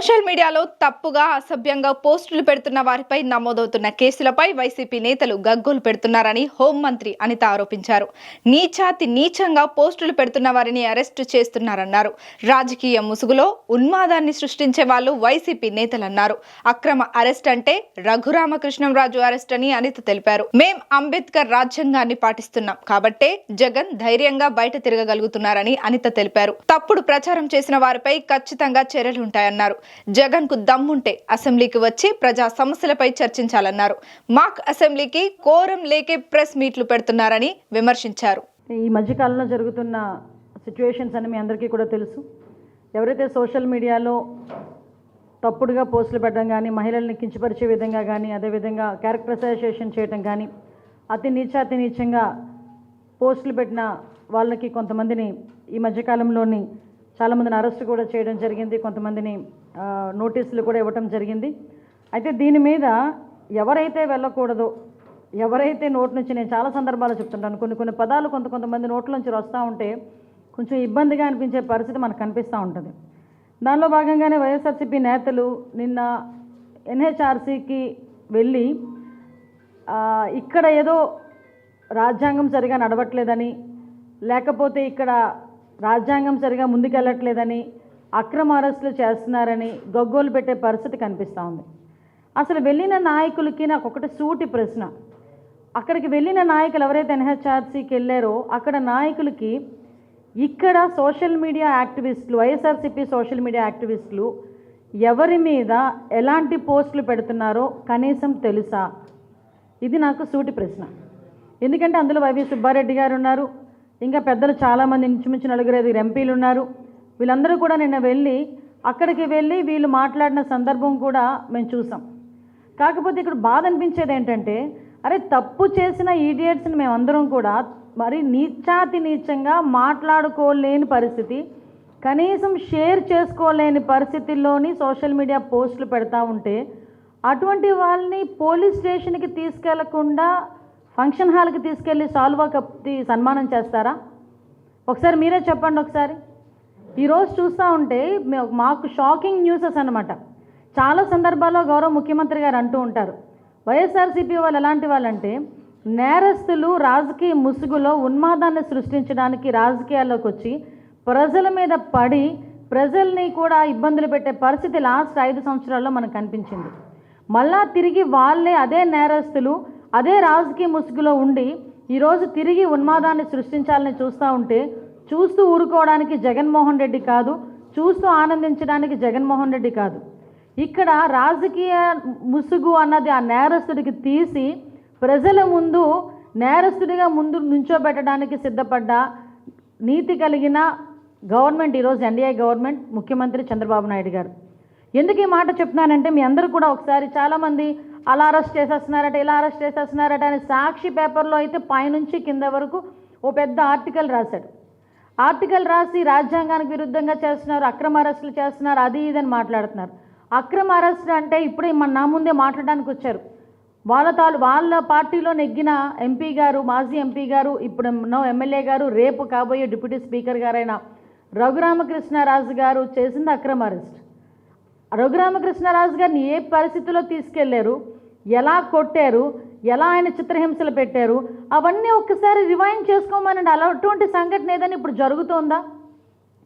Social మీడియాలో తప్పుగా అసభ్యంగా పోస్టులు పెడుతున్న వారిపై నమోదవుతున్న కేసులపై వైసీపీ నేతలు గగ్గోలు పెడుతున్నారని హోంమంత్రి అనిత ఆరోపించారు. నీచాతి నీచంగా పోస్టులు పెడుతున్న వారిని అరెస్టు చేస్తున్నారన్నారు. రాజకీయ ముసుగులో ఉన్మాదాన్ని సృష్టించే వాళ్ళు వైసీపీ నేతలన్నారు. అక్రమ అరెస్ట్ అంటే రఘురామకృష్ణంరాజు అరెస్ట్ అని అనిత తెలిపారు. మేం అంబేద్కర్ రాజ్యాంగాన్ని పాటిస్తున్నాం కాబట్టే జగన్ ధైర్యంగా బయట తిరగగలుగుతున్నారని అనిత తెలిపారు. తప్పుడు ప్రచారం చేసిన వారిపై ఖచ్చితంగా చర్యలుంటాయన్నారు. జగన్కు దమ్ముంటే అసెంబ్లీకి వచ్చి ప్రజా సమస్యలపై చర్చించాలన్నారు. మాక్ అసెంబ్లీకి కోరం లేకే ప్రెస్ మీట్లు పెడుతున్నారని విమర్శించారు. ఈ మధ్యకాలంలో జరుగుతున్న సిచ్యువేషన్స్ అని మీ అందరికీ కూడా తెలుసు. ఎవరైతే సోషల్ మీడియాలో తప్పుడుగా పోస్టులు పెట్టడం కానీ మహిళల్ని కించపరిచే విధంగా కానీ అదేవిధంగా క్యారెక్టరైజేషన్ చేయడం కానీ అతి నీచ అతి నీచంగా పోస్టులు పెట్టిన వాళ్ళకి కొంతమందిని ఈ మధ్యకాలంలోని చాలామందిని అరెస్ట్ కూడా చేయడం జరిగింది కొంతమందిని నోటీసులు కూడా ఇవ్వటం జరిగింది. అయితే దీని మీద ఎవరైతే వెళ్ళకూడదో ఎవరైతే నోటి నుంచి నేను చాలా సందర్భాలు చెప్తుంటాను కొన్ని కొన్ని పదాలు కొంత కొంతమంది నోట్ల నుంచి వస్తూ ఉంటే కొంచెం ఇబ్బందిగా అనిపించే పరిస్థితి మనకు కనిపిస్తూ ఉంటుంది. దానిలో భాగంగానే వైఎస్ఆర్సీపీ నేతలు నిన్న ఎన్హెచ్ఆర్సీకి వెళ్ళి ఇక్కడ ఏదో రాజ్యాంగం సరిగా నడవట్లేదని లేకపోతే ఇక్కడ రాజ్యాంగం సరిగా ముందుకెళ్ళట్లేదని అక్రమ అరెస్టులు చేస్తున్నారని గొగ్గోలు పెట్టే పరిస్థితి కనిపిస్తూ ఉంది. అసలు వెళ్ళిన నాయకులకి నాకు ఒకటి సూటి ప్రశ్న. అక్కడికి వెళ్ళిన నాయకులు ఎవరైతే ఎన్హెచ్ఆర్సీకి వెళ్ళారో అక్కడ నాయకులకి ఇక్కడ సోషల్ మీడియా యాక్టివిస్టులు వైఎస్ఆర్సీపీ సోషల్ మీడియా యాక్టివిస్టులు ఎవరి మీద ఎలాంటి పోస్టులు పెడుతున్నారో కనీసం తెలుసా? ఇది నాకు సూటి ప్రశ్న. ఎందుకంటే అందులో వైవి సుబ్బారెడ్డి గారు ఉన్నారు ఇంకా పెద్దలు చాలామంది ఇంచుమించు నలుగురు ఐదుగురు ఎంపీలు ఉన్నారు వీళ్ళందరూ కూడా నిన్న వెళ్ళి అక్కడికి వెళ్ళి వీళ్ళు మాట్లాడిన సందర్భం కూడా మేము చూసాం. కాకపోతే ఇక్కడ బాధ అనిపించేది ఏంటంటే అరే తప్పు చేసిన ఈడియట్స్ని మేమందరం కూడా మరి నీచాతి నీచంగా మాట్లాడుకోలేని పరిస్థితి కనీసం షేర్ చేసుకోలేని పరిస్థితుల్లోని సోషల్ మీడియా పోస్టులు పెడతా ఉంటే అటువంటి వాళ్ళని పోలీస్ స్టేషన్కి తీసుకెళ్ళకుండా ఫంక్షన్ హాల్కి తీసుకెళ్ళి సాల్వా కప్తి సన్మానం చేస్తారా? ఒకసారి మీరే చెప్పండి ఒకసారి. ఈరోజు చూస్తూ ఉంటే మాకు షాకింగ్ న్యూసెస్ అనమాట చాలా సందర్భాల్లో గౌరవ ముఖ్యమంత్రి గారు అంటూ ఉంటారు. వైఎస్ఆర్సీపీ వాళ్ళు ఎలాంటి వాళ్ళంటే నేరస్తులు రాజకీయ ముసుగులో ఉన్మాదాన్ని సృష్టించడానికి రాజకీయాల్లోకి వచ్చి ప్రజల మీద పడి ప్రజల్ని కూడా ఇబ్బందులు పెట్టే పరిస్థితి లాస్ట్ ఐదు సంవత్సరాల్లో మనకు కనిపించింది. మళ్ళా తిరిగి వాళ్ళే అదే నేరస్తులు అదే రాజకీయ ముసుగులో ఉండి ఈరోజు తిరిగి ఉన్మాదాన్ని సృష్టించాలని చూస్తూ ఉంటే చూస్తూ ఊరుకోవడానికి జగన్మోహన్ రెడ్డి కాదు చూస్తూ ఆనందించడానికి జగన్మోహన్ రెడ్డి కాదు. ఇక్కడ రాజకీయ ముసుగు అన్నది ఆ నేరస్తుడికి తీసి ప్రజల ముందు నేరస్తుడిగా ముందు నుంచోబెట్టడానికి సిద్ధపడ్డ నీతి కలిగిన గవర్నమెంట్ ఈరోజు ఎన్డీఏ గవర్నమెంట్ ముఖ్యమంత్రి చంద్రబాబు నాయుడు గారు. ఎందుకు ఈ మాట చెప్తున్నానంటే మీ అందరూ కూడా ఒకసారి చాలామంది అలా అరెస్ట్ చేసేస్తున్నారట ఇలా అరెస్ట్ చేసేస్తున్నారట అని సాక్షి పేపర్లో అయితే పైనుంచి కింద వరకు ఓ పెద్ద ఆర్టికల్ రాశాడు. ఆర్టికల్ రాసి రాజ్యాంగానికి విరుద్ధంగా చేస్తున్నారు అక్రమ అరెస్టులు చేస్తున్నారు అది ఇది అని మాట్లాడుతున్నారు. అక్రమ అరెస్టులు అంటే ఇప్పుడే మన నా ముందే మాట్లాడడానికి వచ్చారు. వాళ్ళ తాలు వాళ్ళ పార్టీలో నెగ్గిన ఎంపీ గారు మాజీ ఎంపీ గారు ఇప్పుడు నో ఎమ్మెల్యే గారు రేపు కాబోయే డిప్యూటీ స్పీకర్ గారైన రఘురామకృష్ణరాజు గారు చేసింది అక్రమ అరెస్ట్. రఘురామకృష్ణరాజు గారిని ఏ పరిస్థితిలో తీసుకెళ్ళారు? ఎలా కొట్టారు? ఎలా ఆయన చిత్రహింసలు పెట్టారు? అవన్నీ ఒక్కసారి రివైండ్ చేసుకోమనండి. అలా అటువంటి సంఘటన ఏదైనా ఇప్పుడు జరుగుతోందా?